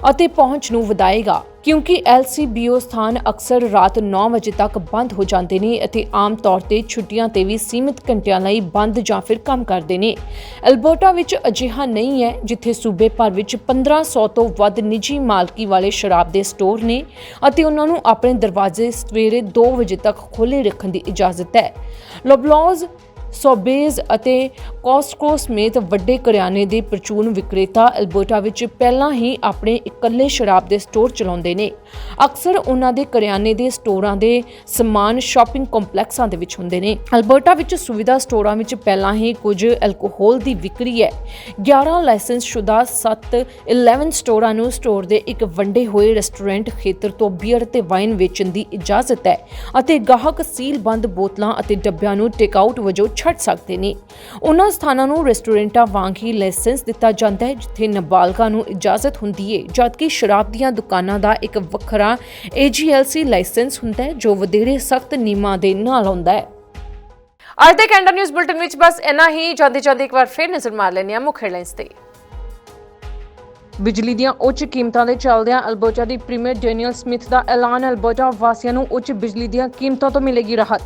ਅਤੇ ਪਹੁੰਚ ਨੂੰ ਵਧਾਏਗਾ, ਕਿਉਂਕਿ LCBO ਸਥਾਨ ਅਕਸਰ ਰਾਤ 9 ਵਜੇ ਤੱਕ ਬੰਦ ਹੋ ਜਾਂਦੇ ਨੇ ਅਤੇ ਆਮ ਤੌਰ ਤੇ ਛੁੱਟੀਆਂ ਤੇ ਵੀ ਸੀਮਿਤ ਘੰਟਿਆਂ ਲਈ ਬੰਦ ਜਾਂ ਫਿਰ ਕੰਮ ਕਰਦੇ ਨੇ। ਐਲਬਰਟਾ ਵਿੱਚ ਅਜਿਹਾ ਨਹੀਂ ਹੈ, ਜਿੱਥੇ ਸੂਬੇ ਭਰ ਵਿੱਚ 1500 ਤੋਂ ਵੱਧ ਨਿੱਜੀ ਮਾਲਕੀ ਵਾਲੇ ਸ਼ਰਾਬ ਦੇ ਸਟੋਰ ਨੇ ਅਤੇ ਉਹਨਾਂ ਨੂੰ ਆਪਣੇ ਦਰਵਾਜ਼ੇ ਸਵੇਰੇ 2 ਵਜੇ ਤੱਕ ਖੋਲ੍ਹੇ ਰੱਖਣ ਦੀ ਇਜਾਜ਼ਤ ਹੈ। ਲੋਬਲੌਜ਼ ਸੋਬੇਜ਼ ਅਤੇ ਕੋਸਟਕੋ ਸਮੇਤ ਵੱਡੇ ਕਰਿਆਨੇ ਦੇ ਪ੍ਰਚੂਨ ਵਿਕਰੇਤਾ ਅਲਬਰਟਾ ਵਿੱਚ ਪਹਿਲਾਂ ਹੀ ਆਪਣੇ ਇਕੱਲੇ ਸ਼ਰਾਬ ਦੇ ਸਟੋਰ ਚਲਾਉਂਦੇ ਨੇ। ਅਕਸਰ ਉਹਨਾਂ ਦੇ ਕਰਿਆਨੇ ਦੇ ਸਟੋਰਾਂ ਦੇ ਸਮਾਨ ਸ਼ਾਪਿੰਗ ਕੰਪਲੈਕਸਾਂ ਦੇ ਵਿੱਚ ਹੁੰਦੇ ਨੇ। ਅਲਬਰਟਾ ਵਿੱਚ ਸੁਵਿਧਾ ਸਟੋਰਾਂ ਵਿੱਚ ਪਹਿਲਾਂ ਹੀ ਕੁਝ ਐਲਕੋਹਲ ਦੀ ਵਿਕਰੀ ਹੈ। 11 ਲਾਇਸੈਂਸ ਸ਼ੁਦਾ 7 11 ਸਟੋਰਾਂ ਨੂੰ ਸਟੋਰ ਦੇ ਇੱਕ ਵੰਡੇ ਹੋਏ ਰੈਸਟੋਰੈਂਟ ਖੇਤਰ ਤੋਂ ਬੀਅਰ ਤੇ ਵਾਈਨ ਵੇਚਣ ਦੀ ਇਜਾਜ਼ਤ ਹੈ ਅਤੇ ਗਾਹਕ ਸੀਲਬੰਦ ਬੋਤਲਾਂ ਅਤੇ ਡੱਬਿਆਂ ਨੂੰ ਟੇਕ ਆਊਟ ਵਜੋਂ ਛੱਡ ਸਕਦੇ ਨੇ। ਉਹਨਾਂ ਸਥਾਨਾਂ ਨੂੰ ਰੈਸਟੋਰੈਂਟਾਂ ਵਾਂਗ ਹੀ ਲਾਇਸੈਂਸ ਦਿੱਤਾ ਜਾਂਦਾ ਹੈ, ਜਿੱਥੇ ਨਾਬਾਲਗਾਂ ਨੂੰ ਇਜਾਜ਼ਤ ਹੁੰਦੀ ਹੈ, ਜਦਕਿ ਸ਼ਰਾਬ ਦੀਆਂ ਦੁਕਾਨਾਂ ਦਾ ਇੱਕ ਵੱਖਰਾ AGLC ਲਾਇਸੈਂਸ ਹੁੰਦਾ ਹੈ, ਜੋ ਵਧੇਰੇ ਸਖਤ ਨਿਯਮਾਂ ਦੇ ਨਾਲ ਆਉਂਦਾ ਹੈ। ਅੱਜ ਦੇ ਕੈਂਡਾ ਨਿਊਜ਼ ਬੁਲਟਨ ਵਿੱਚ ਬਸ ਇੰਨਾ ਹੀ। ਜਾਂਦੇ ਜਾਂਦੇ ਇੱਕ ਵਾਰ ਫਿਰ ਨਜ਼ਰ ਮਾਰ ਲੈਂਦੇ ਹਾਂ ਮੁੱਖ ਹੈਡਲਾਈਨਸ ਤੇ। ਬਿਜਲੀ ਦੀਆਂ ਉੱਚ ਕੀਮਤਾਂ ਦੇ ਚੱਲਦਿਆਂ ਅਲਬਰਟਾ ਦੀ ਪ੍ਰੀਮੀਅਰ ਡੈਨੀਅਲ ਸਮਿਥ ਦਾ ਐਲਾਨ, ਅਲਬਰਟਾ ਵਾਸੀਆਂ ਨੂੰ ਉੱਚ ਬਿਜਲੀ ਦੀਆਂ ਕੀਮਤਾਂ ਤੋਂ ਮਿਲੇਗੀ ਰਾਹਤ।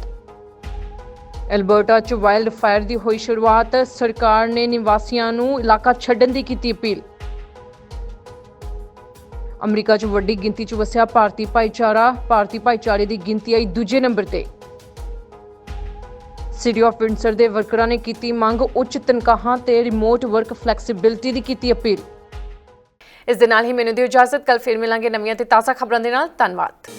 ਐਲਬਰਟਾ 'ਚ ਵਾਈਲਡ ਫਾਇਰ ਦੀ ਹੋਈ ਸ਼ੁਰੂਆਤ, ਸਰਕਾਰ ਨੇ ਨਿਵਾਸੀਆਂ ਨੂੰ ਇਲਾਕਾ ਛੱਡਣ ਦੀ ਕੀਤੀ ਅਪੀਲ। ਅਮਰੀਕਾ 'ਚ ਵੱਡੀ ਗਿਣਤੀ 'ਚ ਵਸਿਆ ਭਾਰਤੀ ਭਾਈਚਾਰਾ, ਭਾਰਤੀ ਭਾਈਚਾਰੇ ਦੀ ਗਿਣਤੀ ਆਈ ਦੂਜੇ ਨੰਬਰ ਤੇ। ਸਿਟੀ ਆਫ ਵਿੰਡਸਰ ਦੇ ਵਰਕਰਾਂ ਨੇ ਕੀਤੀ ਮੰਗ ਉੱਚ ਤਨਖਾਹਾਂ ਤੇ ਰਿਮੋਟ ਵਰਕ ਫਲੈਕਸੀਬਿਲਿਟੀ ਦੀ ਕੀਤੀ ਅਪੀਲ। ਇਸ ਦੇ ਨਾਲ ਹੀ ਮੈਨੂੰ ਦਿਓ ਇਜਾਜ਼ਤ ਕੱਲ ਫਿਰ ਮਿਲਾਂਗੇ ਨਵੀਆਂ ਤੇ ਤਾਜ਼ਾ ਖਬਰਾਂ ਦੇ ਨਾਲ। ਧੰਨਵਾਦ।